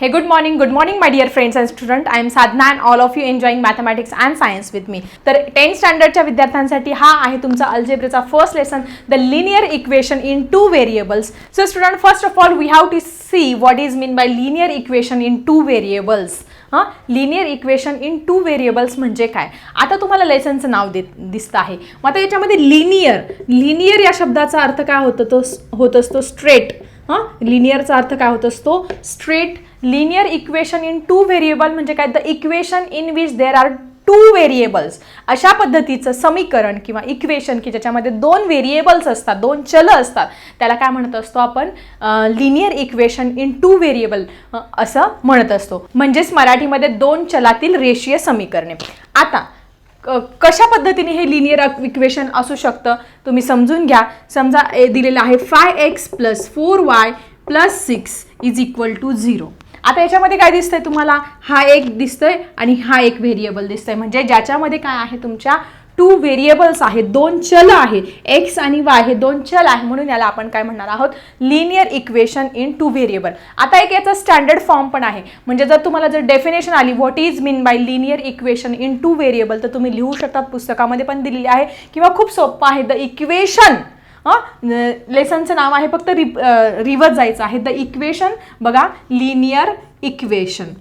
Hey good morning good morning my dear friends and student I am Sadhana and all of you enjoying mathematics and science with me तर tenth स्टँडर्डच्या विद्यार्थ्यांसाठी हा आहे तुमचा अल्जेब्रेचा first lesson the linear equation in two variables so student first of all we have to see what is mean by linear equation in two variables हां linear equation in two variables म्हणजे काय? आता तुम्हाला लेसनचं नाव देत दिसतं आहे. मग आता याच्यामध्ये लिनियर लिनियर या शब्दाचा अर्थ काय होतं तो होत असतो? स्ट्रेट हां लिनियरचा अर्थ काय होत असतो? Straight linear equation in two variable म्हणजे काय? The equation in which there are two variables अशा पद्धतीचं समीकरण किंवा इक्वेशन की ज्याच्यामध्ये दोन व्हेरिएबल्स असतात दोन चल असतात त्याला काय म्हणत असतो आपण? Linear equation in two variable असं म्हणत असतो. म्हणजेच मराठीमध्ये दोन चलातील रेषीय समीकरणे. आता क- कशा पद्धतीने हे लिनियर इक्वेशन असू शकतं? तुम्ही समजून घ्या. समजा ए दिलेलं आहे five x plus four y plus six is equal to zero आता याच्यामध्ये काय दिसतंय तुम्हाला? हा एक दिसतोय आणि हा एक व्हेरिएबल दिसतोय. म्हणजे ज्याच्यामध्ये काय आहे तुमच्या? टू व्हेरिएबल्स आहेत. दोन चल आहे. एक्स आणि वाय हे दोन चल आहे. म्हणून याला आपण काय म्हणणार आहोत? Linear equation in two variable आता एक याचा स्टँडर्ड फॉर्म पण आहे. म्हणजे जर तुम्हाला जर डेफिनेशन आली what is mean by linear equation in two variable तर तुम्ही लिहू शकतात पुस्तकामध्ये पण दिलेली आहे. किंवा खूप सोपं आहे. द इक्वेशन लेसनचं नाव आहे फक्त रि रिवर्स जायचं आहे. द इक्वेशन बघा लिनियर इक्वेशन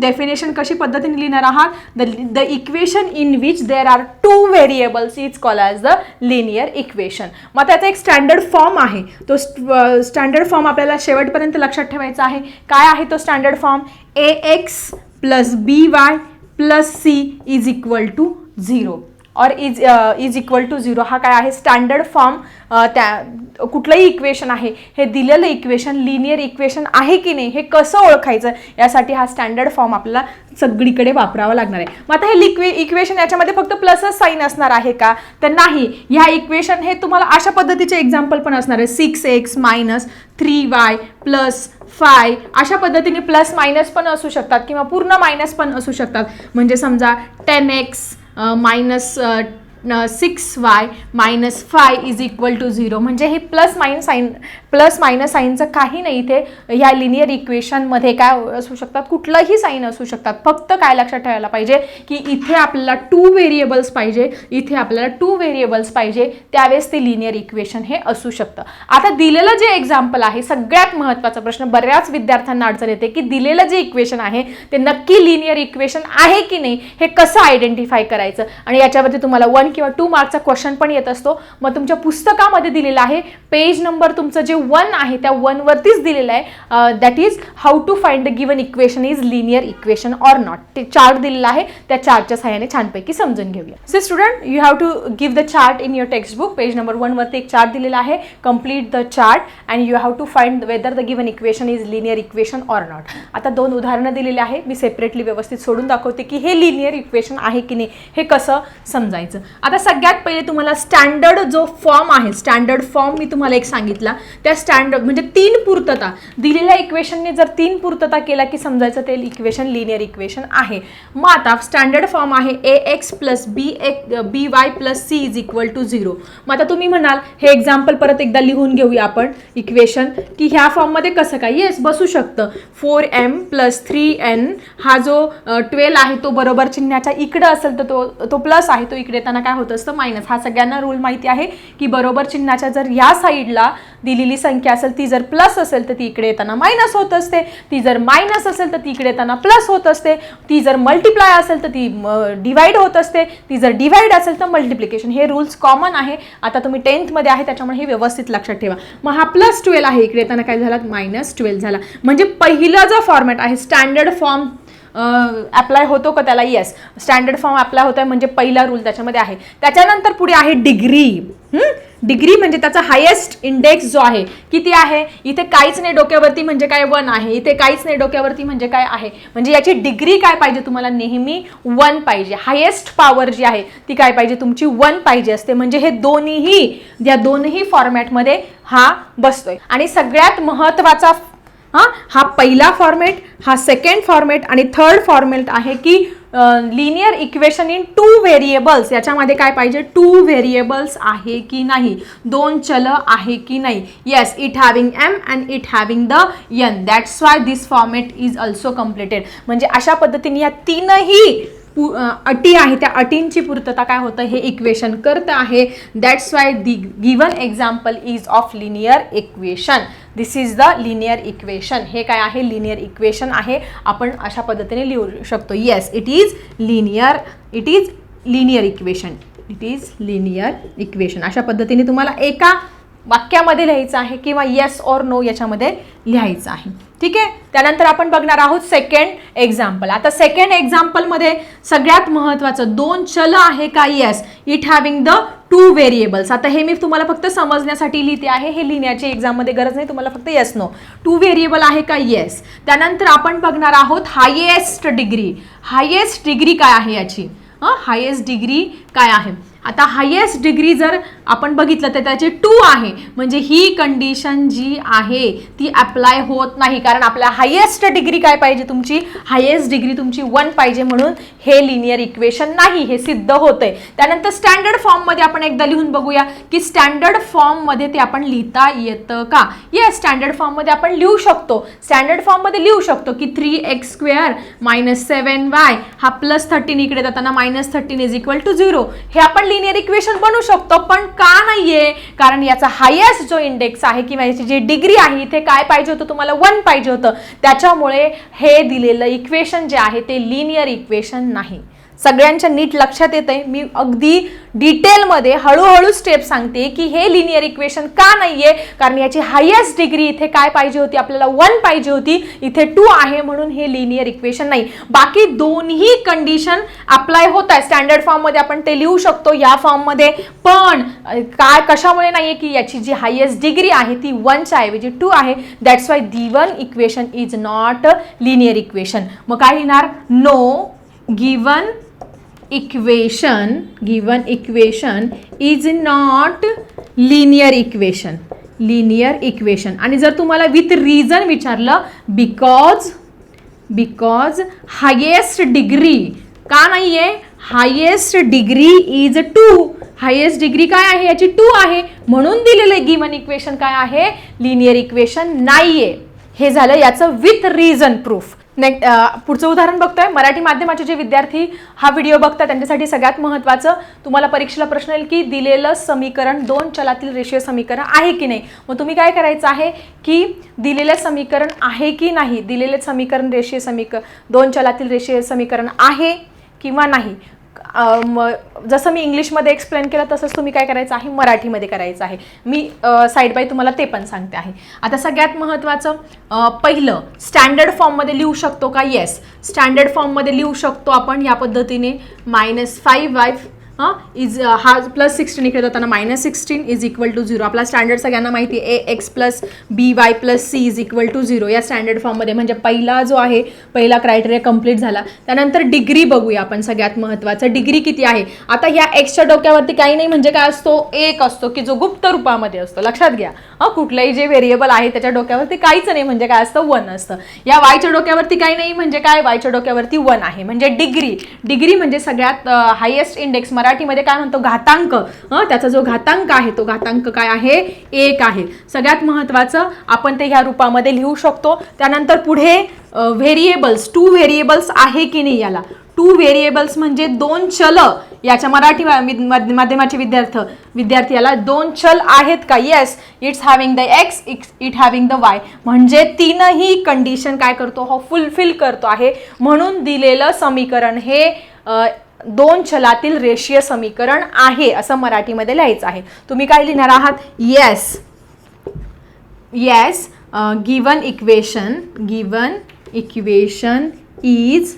डेफिनेशन कशी पद्धतीने लिहिणार आहात? The the equation in which there are two variables is call as the linear equation मग त्याचा एक स्टँडर्ड फॉर्म आहे. तो स्टँडर्ड फॉर्म आपल्याला शेवटपर्यंत लक्षात ठेवायचा आहे. काय आहे तो standard form a x plus b y plus c is equal to zero और is is equal to zero हा काय आहे? स्टँडर्ड फॉर्म uh, त्या कुठलंही इक्वेशन आहे हे दिलेलं इक्वेशन लिनियर इक्वेशन आहे की नाही हे कसं ओळखायचं? यासाठी हा स्टँडर्ड फॉर्म आपल्याला सगळीकडे वापरावा लागणार आहे. मग आता हे लिक्वे इक्वेशन याच्यामध्ये फक्त प्लसच साईन असणार आहे का? तर नाही. ह्या इक्वेशन हे तुम्हाला अशा पद्धतीचे एक्झाम्पल पण असणार आहे. Six x minus three y plus five अशा पद्धतीने प्लस मायनस पण असू शकतात किंवा पूर्ण मायनस पण असू शकतात. म्हणजे समजा ten x minus six y minus five is equal to zero म्हणजे हे plus minus sign plus minus साईनचं काही नाही इथे. ह्या लिनियर इक्वेशनमध्ये काय असू शकतात? कुठलंही साईन असू शकतात. फक्त काय लक्षात ठेवायला पाहिजे की इथे आपल्याला टू व्हेरिएबल्स पाहिजे. इथे आपल्याला टू व्हेरिएबल्स पाहिजे. त्यावेळेस ते लिनियर इक्वेशन हे असू शकतं. आता दिलेलं जे एक्झाम्पल आहे सगळ्यात महत्त्वाचा प्रश्न बऱ्याच विद्यार्थ्यांना अडचण येते की दिलेलं जे इक्वेशन आहे ते नक्की लिनियर इक्वेशन आहे की नाही हे कसं आयडेंटिफाय करायचं? आणि याच्यावरती तुम्हाला वन किंवा टू मार्कचा क्वेश्चन पण येत असतो. मग तुमच्या पुस्तकामध्ये दिलेला आहे. पेज नंबर तुमचं जे वन आहे त्या वनवरतीच दिलेलं आहे. That is how to find the given equation is linear equation or not ते चार्ट दिलेला आहे. त्या चार्टच्या सहाय्याने छानपैकी समजून घेऊया. So student you have to give the chart in your textbook page number वनवरती एक चार्ट दिलेला आहे. Complete the chart and you have to find whether the given equation is linear equation or not आता दोन उदाहरणं दिलेली आहे. Me separately व्यवस्थित सोडून दाखवते की हे लिनियर इक्वेशन आहे की नाही. हे कसं समजायचं? आता सगळ्यात पहिले तुम्हाला स्टँडर्ड जो फॉर्म आहे स्टँडर्ड फॉर्म मी तुम्हाला एक सांगितला. त्या स्टँडर्ड म्हणजे तीन पूर्तता. दिलेल्या इक्वेशनने जर तीन पूर्तता केला की समजायचं ते इक्वेशन लिनियर इक्वेशन आहे. मग आता स्टँडर्ड फॉर्म आहे a x plus b x b y plus c is equal to zero मग आता तुम्ही म्हणाल हे एक्झाम्पल परत एकदा लिहून घेऊया आपण इक्वेशन की ह्या फॉर्ममध्ये कसं काय? येस बसू शकतं. Four m plus three n हा जो ट्वेल्व आहे तो बरोबर चिन्हाच्या इकडं असेल तर तो तो प्लस आहे तो इकडे येताना काय होत असतं? मायनस हा सगळ्यांना रूल माहिती आहे की बरोबर चिन्हाच्या जर या साईडला दिलेली संख्या असेल ती जर प्लस असेल तर ती इकडे येताना मायनस होत असते. ती जर मायनस असेल तर ती इकडे येताना प्लस होत असते. ती जर मल्टिप्लाय असेल तर ती डिवाइड होत असते. ती जर डिवाइड असेल तर मल्टिप्लिकेशन हे रूल्स कॉमन आहे. आता तुम्ही टेन्थमध्ये आहे त्याच्यामुळे हे व्यवस्थित लक्षात ठेवा. मग हा प्लस ट्वेल्व आहे. इकडे येताना काय झाला? मायनस ट्वेल्व झाला. म्हणजे पहिला जो फॉर्मॅट आहे स्टँडर्ड फॉर्म अप्लाय होतो का त्याला? येस स्टँडर्ड फॉर्म अप्लाय होत आहे म्हणजे पहिला रूल त्याच्यामध्ये आहे. त्याच्यानंतर पुढे आहे डिग्री डिग्री म्हणजे त्याचा हायेस्ट इंडेक्स जो आहे किती आहे? इथे काहीच नाही डोक्यावरती म्हणजे काय वन आहे. इथे काहीच नाही डोक्यावरती म्हणजे काय आहे? म्हणजे याची डिग्री काय पाहिजे तुम्हाला? नेहमी वन पाहिजे. हायेस्ट पॉवर जी आहे ती काय पाहिजे? तुमची वन पाहिजे असते. म्हणजे हे दोन्हीही या दोनही फॉर्मॅटमध्ये हा बसतोय. आणि सगळ्यात महत्त्वाचा हां हा पहिला फॉर्मेट हा सेकंड फॉर्मेट आणि थर्ड फॉर्मेट आहे की linear equation in two variables याच्यामध्ये काय पाहिजे? टू व्हेरिएबल्स आहे की नाही? दोन चल आहे की नाही? Yes it having m and it having the n that's why this format is also completed म्हणजे अशा पद्धतीने या तीनही अटी आहे त्या अटींची पूर्तता काय होतं? हे इक्वेशन करत आहे. That's why the given example is of linear equation this is the linear equation हे काय आहे? लिनियर इक्वेशन आहे. आपण अशा पद्धतीने लिहू शकतो. Yes it is linear it is linear equation it is linear equation अशा पद्धतीने तुम्हाला एका वाक्यामध्ये लिहायचं आहे किंवा येस ऑर नो याच्यामध्ये लिहायचं आहे. ठीक आहे? त्यानंतर आपण बघणार आहोत सेकंड एक्झाम्पल आता सेकंड एक्झाम्पलमध्ये सगळ्यात महत्त्वाचं दोन चल आहे का? Yes it having the two variables आता हे मी तुम्हाला फक्त समजण्यासाठी लिहिते आहे. हे लिहिण्याची एक्झाममध्ये गरज नाही. तुम्हाला फक्त येस नो टू व्हेरिएबल आहे का? येस त्यानंतर आपण बघणार आहोत हायेस्ट डिग्री हायेस्ट डिग्री काय आहे याची? हायेस्ट डिग्री काय आहे? आता हायेस्ट डिग्री जर आपण बघितलं तर त्याचे टू आहे. म्हणजे ही कंडिशन जी आहे ती अप्लाय होत नाही. कारण आपल्या हायेस्ट डिग्री काय पाहिजे तुमची? हायेस्ट डिग्री तुमची वन पाहिजे म्हणून हे लिनियर इक्वेशन नाही हे सिद्ध होतंय. त्यानंतर स्टँडर्ड फॉर्ममध्ये आपण एकदा लिहून बघूया की स्टँडर्ड फॉर्ममध्ये ते आपण लिहिता येतं का? येस स्टँडर्ड फॉर्ममध्ये आपण लिहू शकतो. स्टँडर्ड फॉर्ममध्ये लिहू शकतो की three x square minus seven y हा प्लस थर्टीन इकडे जाताना minus thirteen is equal to zero हे आपण लिनियर इक्वेशन बनवू शकतो पण का नाहीये? कारण याचा हायेस्ट जो इंडेक्स आहे किंवा याची जी डिग्री आहे इथे काय पाहिजे होतं? तुम्हाला वन पाहिजे होतं. त्याच्यामुळे हे दिलेलं इक्वेशन जे आहे ते लिनियर इक्वेशन नाही. सगळ्यांच्या नीट लक्षात येत आहे मी अगदी डिटेलमध्ये हळूहळू स्टेप सांगते की हे लिनियर इक्वेशन का नाही आहे कारण याची हायेस्ट डिग्री इथे काय पाहिजे होती? आपल्याला वन पाहिजे होती. इथे टू आहे म्हणून हे लिनियर इक्वेशन नाही. बाकी दोन्ही कंडिशन अप्लाय होत आहे. स्टँडर्ड फॉर्ममध्ये आपण ते लिहू शकतो या फॉर्ममध्ये पण काय कशामुळे नाहीये की याची जी हायेस्ट डिग्री आहे ती वनच्या ऐवजी टू आहे? That's why the one equation is not linear equation मग काय लिहिणार? No given equation given equation is not linear equation linear equation आणि जर तुम्हाला विथ रिझन विचारलं बिकॉज बिकॉज हायेस्ट डिग्री का नाही आहे highest degree is two highest degree काय आहे? याची टू आहे. म्हणून दिलेलं गिवन इक्वेशन काय आहे? लिनियर इक्वेशन नाही आहे हे झालं याचं विथ रिझन प्रूफ नेक्स्ट पुढचं उदाहरण बघतोय. मराठी माध्यमाचे जे विद्यार्थी हा व्हिडिओ बघतात त्यांच्यासाठी सगळ्यात महत्त्वाचं तुम्हाला परीक्षेला प्रश्न येईल की दिलेलं समीकरण दोन चलातील रेषीय समीकरण आहे की नाही? मग तुम्ही काय करायचं आहे की दिलेलं समीकरण आहे की नाही? दिलेले समीकरण रेषीय समीकरण दोन चलातील रेषीय समीकरण आहे किंवा नाही? जसं मी इंग्लिशमध्ये एक्सप्लेन केलं तसंच तुम्ही काय करायचं आहे? मराठीमध्ये करायचं आहे. मी साईड बाय तुम्हाला ते पण सांगते आहे. आता सगळ्यात महत्त्वाचं पहिलं स्टँडर्ड फॉर्ममध्ये लिहू शकतो का? येस स्टँडर्ड फॉर्ममध्ये लिहू शकतो आपण या पद्धतीने. मायनस फाईव्ह वाय हां? इज हा प्लस सिक्स्टीन uh, इकडे जाताना minus sixteen is equal to zero आपला स्टँडर्ड सगळ्यांना माहिती आहे a x plus b y plus c is equal to zero या स्टँडर्ड फॉर्ममध्ये म्हणजे पहिला जो आहे पहिला क्रायटेरिया कंप्लीट झाला. त्यानंतर डिग्री बघूया आपण सगळ्यात महत्त्वाचं डिग्री किती आहे? आता या एक्सच्या डोक्यावरती काही नाही म्हणजे काय असतो? एक असतो की जो गुप्त रूपामध्ये असतो. लक्षात घ्या. हां कुठलंही जे व्हेरिएबल आहे त्याच्या डोक्यावरती काहीच नाही म्हणजे काय असतं? वन असतं. या वायच्या डोक्यावरती काही नाही म्हणजे काय? वायच्या डोक्यावरती वन आहे. म्हणजे डिग्री डिग्री म्हणजे सगळ्यात uh, हायेस्ट इंडेक्स मराठीमध्ये काय म्हणतो? घातांक. हं, त्याचा जो घातांक आहे तो घातांक काय आहे? एक आहे. सगळ्यात महत्त्वाचं आपण ते ह्या रूपामध्ये लिहू शकतो. त्यानंतर पुढे व्हेरिएबल्स टू व्हेरिएबल्स आहे की नाही याला? टू व्हेरिएबल्स म्हणजे दोन चल. याच्या मराठी माध्यमाचे विद्यार्थ विद्यार्थी याला दोन चल आहेत का? Yes it's having the x it having the y म्हणजे तीनही कंडिशन काय करतो? हो फुलफिल करतो आहे. म्हणून दिलेलं समीकरण हे दोन चलातील रेषीय समीकरण आहे असं मराठीमध्ये लिहायचं आहे. तुम्ही काय लिहिणार आहात? Yes yes given equation given equation is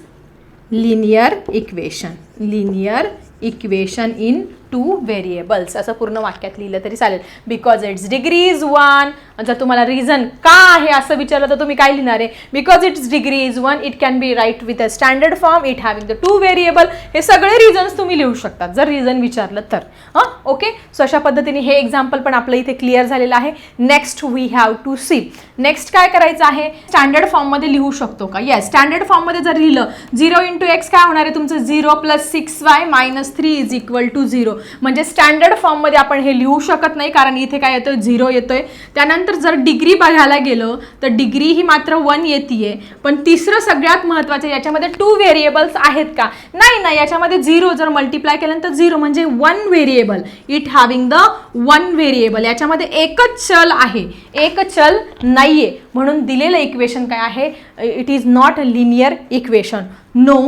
linear equation linear equation in two variables असं पूर्ण वाक्यात लिहिलं तरी चालेल. Because it's degree is one जर तुम्हाला रिझन का आहे असं विचारलं तर तुम्ही काय लिहिणार आहे? Because it's degree is one it can be write with a standard form it having the two variable हे सगळे रिझन्स तुम्ही लिहू शकतात जर रिझन विचारलं तर. हां? ओके सो अशा पद्धतीने हे एक्झाम्पल पण आपलं इथे क्लिअर झालेलं आहे. Next we have to see next काय करायचं आहे? स्टँडर्ड फॉर्ममध्ये लिहू शकतो का? येस स्टँडर्ड फॉर्ममध्ये जर लिहिलं झिरो इंटू एक्स काय होणार आहे? तुमचं zero plus six y minus three is equal to zero म्हणजे स्टँडर्ड फॉर्ममध्ये आपण हे लिहू शकत नाही कारण इथे काय येतोय? झिरो येतोय. त्यानंतर जर डिग्री बघायला गेलं तर डिग्री ही मात्र वन येते पण तिसरं सगळ्यात महत्त्वाचं याच्यामध्ये टू व्हेरिएबल्स आहेत का? नाही नाही याच्यामध्ये झिरो जर मल्टिप्लाय केल्यानंतर झिरो म्हणजे one variable it having the one variable याच्यामध्ये एकच चल आहे. एक चल नाहीये. म्हणून दिलेलं इक्वेशन काय आहे? It is not linear equation no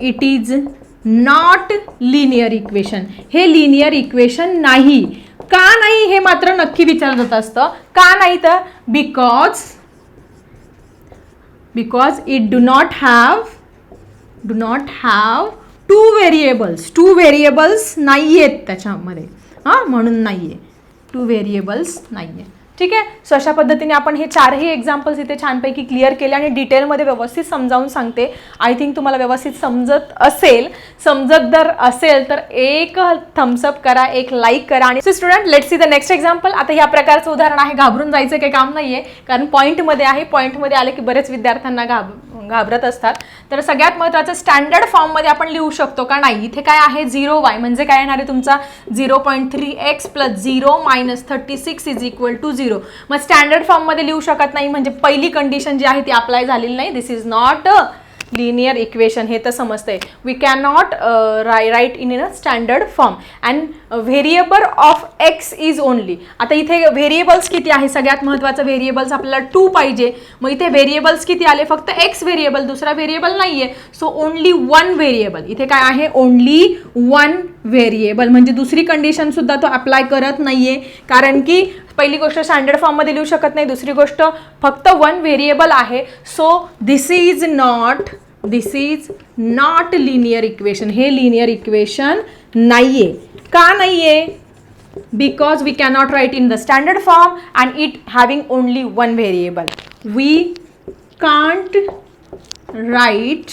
it is not linear equation हे लिनियर इक्वेशन नाही. का नाही हे मात्र नक्की विचारलं जात असतं. का नाही तर? Because because it do not have do not have two variables two variables नाही आहेत त्याच्यामध्ये. हां म्हणून नाही आहे टू व्हेरिएबल्स नाही आहे ठीक आहे? सो अशा पद्धतीने आपण हे चारही एक्झाम्पल्स इथे छानपैकी क्लिअर केले आणि डिटेलमध्ये व्यवस्थित समजावून सांगते. आय थिंक तुम्हाला व्यवस्थित समजत असेल. समजत जर असेल तर एक थम्सअप करा एक लाईक करा आणि student let see the next example आता या प्रकारचं उदाहरण आहे. घाबरून जायचं काही काम नाही आहे कारण पॉईंटमध्ये आहे. पॉईंटमध्ये आले की बरेच विद्यार्थ्यांना घाब घाबरत असतात. तर सगळ्यात महत्त्वाचं स्टँडर्ड फॉर्ममध्ये आपण लिहू शकतो का नाही? इथे काय आहे? झिरो वाय म्हणजे काय येणार आहे तुमचा? Zero point three x plus zero minus thirty six is equal to zero मग स्टँडर्ड फॉर्ममध्ये लिहू शकत नाही म्हणजे पहिली कंडिशन जी आहे ती अप्लाय झालेली नाही. This is not linear equation हे तर समजतंय. We can not write write in in a standard form and variable of x is only आता इथे व्हेरिएबल्स किती आहे? सगळ्यात महत्त्वाचं व्हेरिएबल्स आपल्याला टू पाहिजे. मग इथे व्हेरिएबल्स किती आले? फक्त एक्स व्हेरिएबल दुसरा व्हेरिएबल नाही आहे सो ओनली वन व्हेरिएबल इथे काय आहे? ओनली वन व्हेरिएबल म्हणजे दुसरी कंडिशन सुद्धा तो अप्लाय करत नाहीये. कारण की पहिली गोष्ट स्टँडर्ड फॉर्ममध्ये लिहू शकत नाही दुसरी गोष्ट फक्त वन व्हेरिएबल आहे. So this is not this is not linear equation हे लिनियर इक्वेशन नाही आहे का नाही आहे because we cannot write in the standard form and it having only one variable we can't write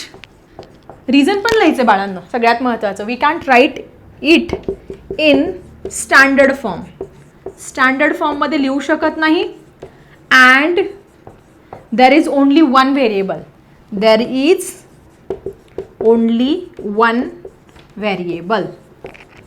reason पण लिहायचं बाळांना सगळ्यात महत्त्वाचं we can't write it in standard form standard फॉर्ममध्ये लिहू शकत नाही. And there is only one variable there is only one variable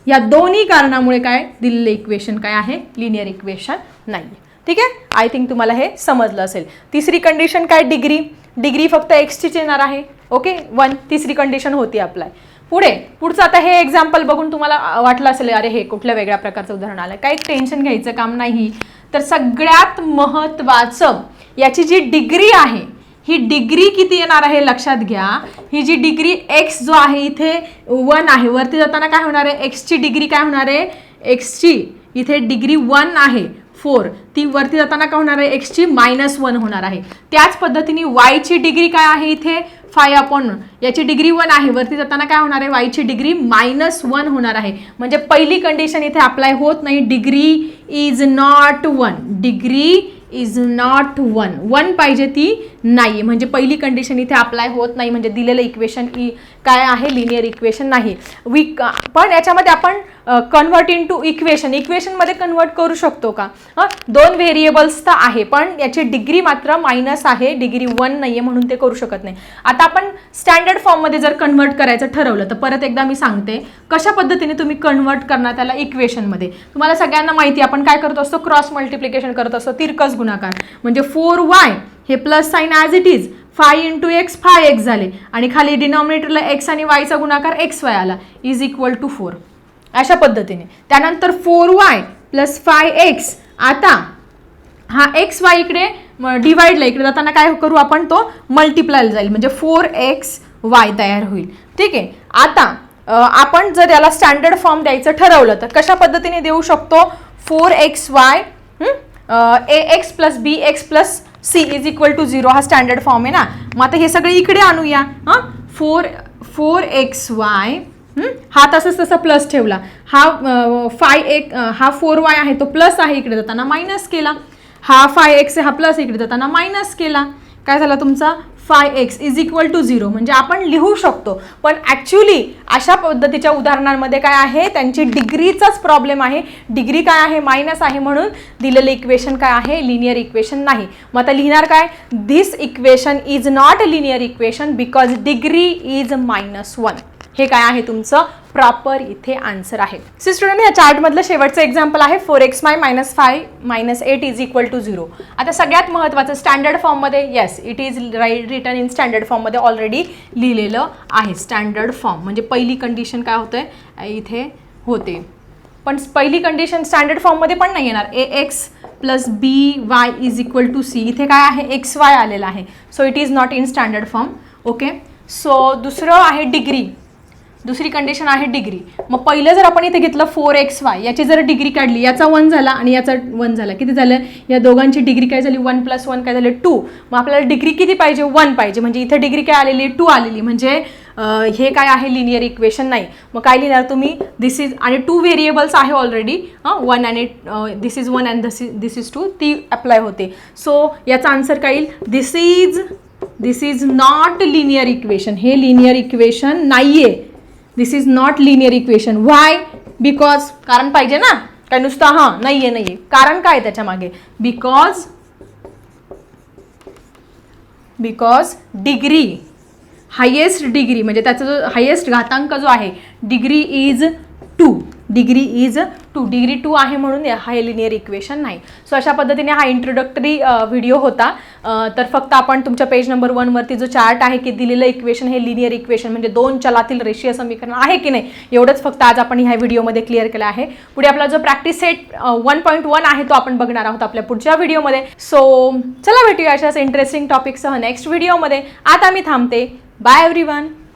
या दोन्ही कारणामुळे काय? दिलेलं इक्वेशन काय आहे? लिनियर इक्वेशन नाही ठीक आहे? आय थिंक तुम्हाला हे समजलं असेल. तिसरी कंडिशन काय? डिग्री डिग्री फक्त एक्सचीच येणार आहे. ओके वन तिसरी कंडिशन होती अप्लाय पुढे पुढचं आता हे एक्झाम्पल बघून तुम्हाला वाटलं असेल अरे हे कुठल्या वेगळ्या प्रकारचं उदाहरण आलं. काही टेन्शन घ्यायचं काम नाही. तर सगळ्यात महत्त्वाचं याची जी डिग्री आहे ही डिग्री किती येणार आहे लक्षात घ्या. ही जी डिग्री एक्स जो आहे इथे वन आहे. वरती जाताना काय होणार आहे? एक्सची डिग्री काय होणार आहे? एक्सची इथे डिग्री वन आहे. फोर. ती वरती जाताना काय होणार आहे? एक्सची मायनस वन होणार आहे. त्याच पद्धतीने वायची डिग्री काय आहे इथे? फाय अपॉन याची डिग्री वन आहे. वरती जाताना काय होणार आहे? वायची डिग्री मायनस वन होणार आहे. म्हणजे पहिली कंडिशन इथे अप्लाय होत नाही. Degree is not one degree is not one one पाहिजे ती नाही म्हणजे पहिली कंडिशन इथे अप्लाय होत नाही. म्हणजे दिलेलं इक्वेशन ई e काय आहे लिनियर इक्वेशन नाही. वी पण याच्यामध्ये आपण कन्वर्ट इन टू इक्वेशन इक्वेशनमध्ये कन्वर्ट करू शकतो का? हं? दोन व्हेरिएबल्स तर आहे पण याची डिग्री मात्र मायनस आहे. डिग्री वन नाही आहे म्हणून ते करू शकत नाही. आता आपण स्टँडर्ड फॉर्ममध्ये जर कन्वर्ट करायचं ठरवलं तर परत एकदा मी सांगते कशा पद्धतीने तुम्ही कन्वर्ट करणार त्याला इक्वेशनमध्ये तुम्हाला सगळ्यांना माहिती आपण काय करत असतो? क्रॉस मल्टिप्लिकेशन करत असतो. तिरकस गुणाकार. म्हणजे फोर वाय हे plus sign as it is five into x five x झाले. आणि खाली डिनॉमिनेटरला एक्स आणि वायचा गुणाकार एक्स वाय आला. इज इक्वल टू फोर अशा पद्धतीने. त्यानंतर four y plus five x आता हा एक्स वाय इकडे डिवाइडला इकडे जाताना काय करू आपण तो मल्टिप्लायला जाईल. म्हणजे फोर एक्स वाय तयार होईल. ठीक आहे? आता आपण जर याला स्टँडर्ड फॉर्म द्यायचं ठरवलं तर कशा पद्धतीने देऊ शकतो? Four x y a x plus b x plus c is equal to zero हा स्टँडर्ड फॉर्म आहे ना. मग आता हे सगळे इकडे आणूया. हां? फोर फोर एक्स वाय हा? तसंच तसा प्लस ठेवला. हा फाय एक हा फोर वाय आहे तो प्लस आहे इकडे जाताना मायनस केला. हा फाय एक्स हा प्लस इकडे जाताना मायनस केला. काय झाला तुमचा? Five x is equal to zero म्हणजे आपण लिहू शकतो. पण ॲक्च्युली अशा पद्धतीच्या उदाहरणांमध्ये काय आहे? त्यांची डिग्रीचाच प्रॉब्लेम आहे. डिग्री काय आहे? मायनस आहे म्हणून दिलेलं इक्वेशन काय आहे? लिनियर इक्वेशन नाही. मग आता लिहिणार काय? This equation is not linear equation because degree is minus one हे काय आहे तुमचं? प्रॉपर इथे आन्सर आहे. सी स्टुडंट या चार्टमधलं शेवटचं एक्झाम्पल आहे. Four x my minus five minus eight is equal to zero आता सगळ्यात महत्त्वाचं स्टँडर्ड फॉर्ममध्ये yes it is right return in standard फॉर्ममध्ये ऑलरेडी लिहिलेलं आहे. स्टँडर्ड फॉर्म म्हणजे पहिली कंडिशन काय होतं आहे इथे होते. पण पहिली कंडिशन स्टँडर्ड फॉर्ममध्ये पण नाही येणार. A x plus b y is equal to c इथे काय आहे? एक्स वाय आलेलं आहे. So it is not in standard form okay so दुसरं आहे डिग्री दुसरी कंडिशन आहे डिग्री मग पहिलं जर आपण इथे घेतलं फोर एक्स वाय याची जर डिग्री काढली याचा वन झाला आणि याचा वन झाला किती झालं? या दोघांची डिग्री काय झाली? वन प्लस वन काय झाले? टू मग आपल्याला डिग्री किती पाहिजे? वन पाहिजे. म्हणजे इथे डिग्री काय आलेली? टू आलेली. म्हणजे हे काय आहे? लिनियर इक्वेशन नाही. मग काय लिहिणार तुम्ही? दिस इज आणि टू व्हेरिएबल्स आहे ऑलरेडी हां वन आणि this is one and this is this is two ती अप्लाय होते. सो याचा आन्सर काय येईल? This is this is not linear equation हे लिनियर इक्वेशन नाही आहे this is not linear equation why because कारण पाहिजे ना? काय नुसतं हां नाही आहे नाही आहे कारण काय त्याच्यामागे? Because because degree highest degree म्हणजे त्याचा जो हायेस्ट घातांक जो आहे degree is two degree is two degree two आहे म्हणून हा लिनियर इक्वेशन नाही. सो अशा पद्धतीने हा इंट्रोडक्टरी व्हिडिओ होता. तर फक्त आपण तुमच्या पेज नंबर वनवरती जो चार्ट आहे की दिलेलं इक्वेशन हे लिनियर इक्वेशन म्हणजे दोन चलातील रेषीय समीकरण आहे की नाही एवढंच फक्त आज आपण ह्या व्हिडिओमध्ये क्लिअर केलं आहे. पुढे आपला जो practice set one point one आहे तो आपण बघणार आहोत आपल्या पुढच्या व्हिडिओमध्ये सो चला भेटूया अशाच इंटरेस्टिंग टॉपिकसह नेक्स्ट व्हिडिओमध्ये आता मी थांबते. Bye every one